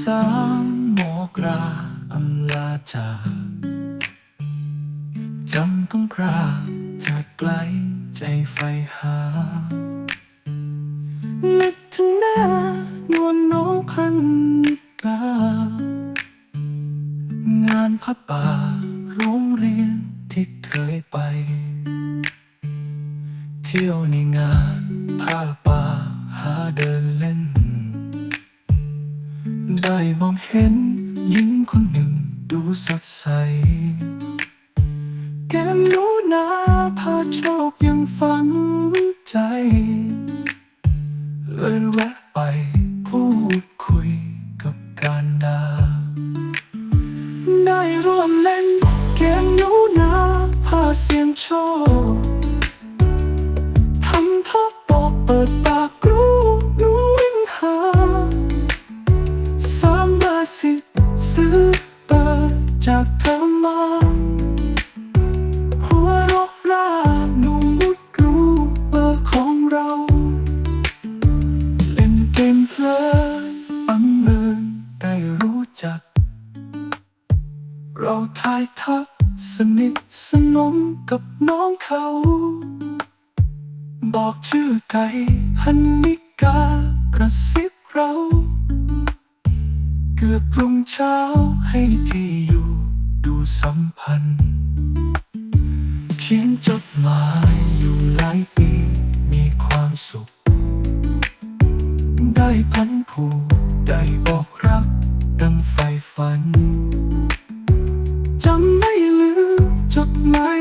สามโมกราอำลาจากจำต้องพรากจากไกลใจไฟหา นึกถึงหน้านวลน้องพันนิกา งานผ้าป่าโรงเรียนที่เคยไป เที่ยวในงานผ้าป่าหาเดินเล่น ได้มองเห็นหญิงคนหนึ่งดูสดใส แก้มหนูนาพาโชคยังฝังใจ เลยแวะไปพูดคุยกับการดา ได้ร่วมเล่นเกมหนูนาพาเสียงโชค จากเธอมาหัวเรกราหนูมุดรู้เบอร์ของเรา เล่นเกมเพลินบังเอิญได้รู้จัก เราทายทักสนิทสนมกับน้องเขา บอกชื่อไก่พันนิกากระซิบเรา เกือบรุ่งเช้าให้ที่อยู่ สัมพันธ์ เขียนจดหมายอยู่หลายปี มีความสุข ได้พันผูกได้บอกรัก ดังไฟฝันจำไม่ลืมจดหมาย